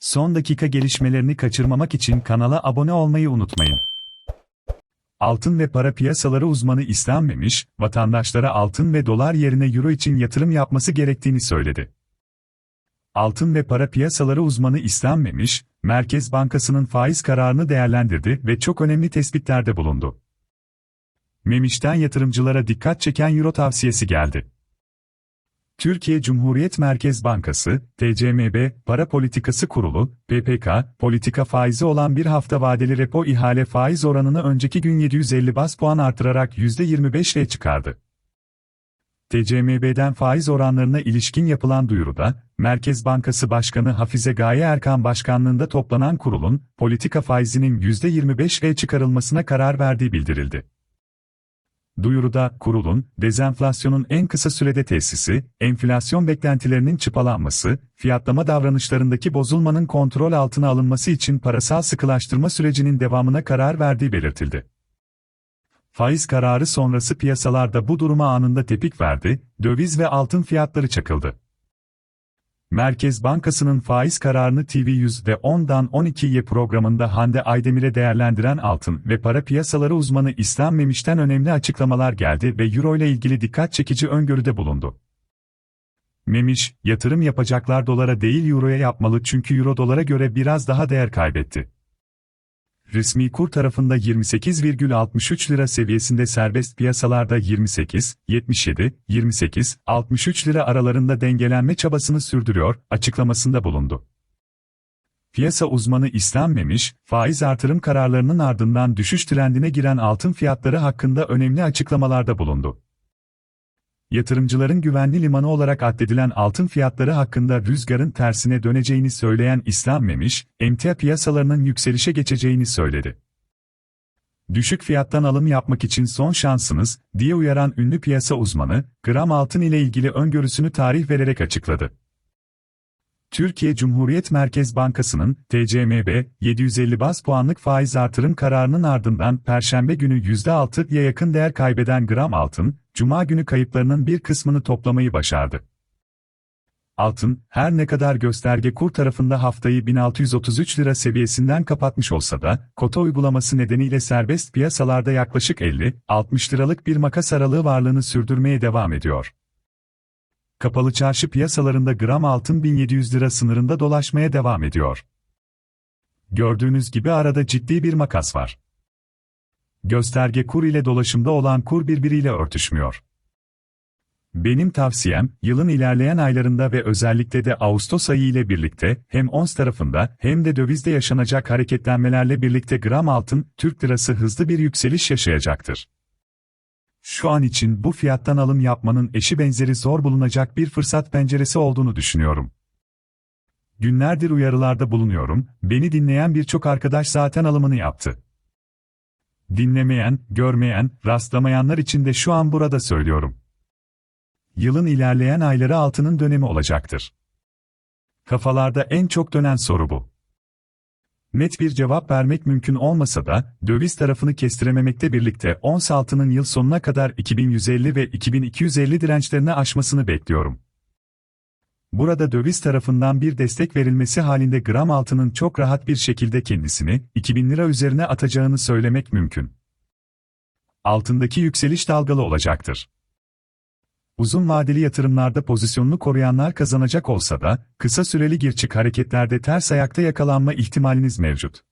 Son dakika gelişmelerini kaçırmamak için kanala abone olmayı unutmayın. Altın ve para piyasaları uzmanı İslam Memiş, vatandaşlara altın ve dolar yerine euro için yatırım yapması gerektiğini söyledi. Altın ve para piyasaları uzmanı İslam Memiş, Merkez Bankası'nın faiz kararını değerlendirdi ve çok önemli tespitlerde bulundu. Memiş'ten yatırımcılara dikkat çeken euro tavsiyesi geldi. Türkiye Cumhuriyet Merkez Bankası, TCMB, Para Politikası Kurulu, PPK, politika faizi olan bir hafta vadeli repo ihale faiz oranını önceki gün 750 bas puan artırarak %25'e çıkardı. TCMB'den faiz oranlarına ilişkin yapılan duyuruda, Merkez Bankası Başkanı Hafize Gaye Erkan Başkanlığında toplanan kurulun, politika faizinin %25'e çıkarılmasına karar verdiği bildirildi. Duyuruda, kurulun, dezenflasyonun en kısa sürede tesisi, enflasyon beklentilerinin çıpalanması, fiyatlama davranışlarındaki bozulmanın kontrol altına alınması için parasal sıkılaştırma sürecinin devamına karar verdiği belirtildi. Faiz kararı sonrası piyasalarda bu duruma anında tepik verdi, döviz ve altın fiyatları çakıldı. Merkez Bankası'nın faiz kararını TV100'de 10'dan 12'ye programında Hande Aydemir'e değerlendiren altın ve para piyasaları uzmanı İslam Memiş'ten önemli açıklamalar geldi ve Euro ile ilgili dikkat çekici öngörüde bulundu. Memiş, yatırım yapacaklar dolara değil Euro'ya yapmalı çünkü Euro dolara göre biraz daha değer kaybetti. Resmi kur tarafında 28,63 lira seviyesinde serbest piyasalarda 28, 77, 28, 63 lira aralarında dengelenme çabasını sürdürüyor, açıklamasında bulundu. Piyasa uzmanı İslam Memiş, faiz artırım kararlarının ardından düşüş trendine giren altın fiyatları hakkında önemli açıklamalarda bulundu. Yatırımcıların güvenli limanı olarak addedilen altın fiyatları hakkında rüzgarın tersine döneceğini söyleyen İslam Memiş, emtia piyasalarının yükselişe geçeceğini söyledi. Düşük fiyattan alım yapmak için son şansınız, diye uyaran ünlü piyasa uzmanı, gram altın ile ilgili öngörüsünü tarih vererek açıkladı. Türkiye Cumhuriyet Merkez Bankası'nın TCMB 750 bas puanlık faiz artırım kararının ardından Perşembe günü %6'ya yakın değer kaybeden gram altın, Cuma günü kayıplarının bir kısmını toplamayı başardı. Altın, her ne kadar gösterge kur tarafında haftayı 1633 lira seviyesinden kapatmış olsa da, kota uygulaması nedeniyle serbest piyasalarda yaklaşık 50-60 liralık bir makas aralığı varlığını sürdürmeye devam ediyor. Kapalı çarşı piyasalarında gram altın 1700 lira sınırında dolaşmaya devam ediyor. Gördüğünüz gibi arada ciddi bir makas var. Gösterge kur ile dolaşımda olan kur birbiriyle örtüşmüyor. Benim tavsiyem, yılın ilerleyen aylarında ve özellikle de Ağustos ayı ile birlikte hem ons tarafında hem de dövizde yaşanacak hareketlenmelerle birlikte gram altın, Türk lirası hızlı bir yükseliş yaşayacaktır. Şu an için bu fiyattan alım yapmanın eşi benzeri zor bulunacak bir fırsat penceresi olduğunu düşünüyorum. Günlerdir uyarılarda bulunuyorum, beni dinleyen birçok arkadaş zaten alımını yaptı. Dinlemeyen, görmeyen, rastlamayanlar için de şu an burada söylüyorum. Yılın ilerleyen ayları altının dönemi olacaktır. Kafalarda en çok dönen soru bu. Net bir cevap vermek mümkün olmasa da, döviz tarafını kestirememekle birlikte ons altının yıl sonuna kadar 2150 ve 2250 dirençlerini aşmasını bekliyorum. Burada döviz tarafından bir destek verilmesi halinde gram altının çok rahat bir şekilde kendisini 2000 lira üzerine atacağını söylemek mümkün. Altındaki yükseliş dalgalı olacaktır. Uzun vadeli yatırımlarda pozisyonunu koruyanlar kazanacak olsa da, kısa süreli gir çık hareketlerde ters ayakta yakalanma ihtimaliniz mevcut.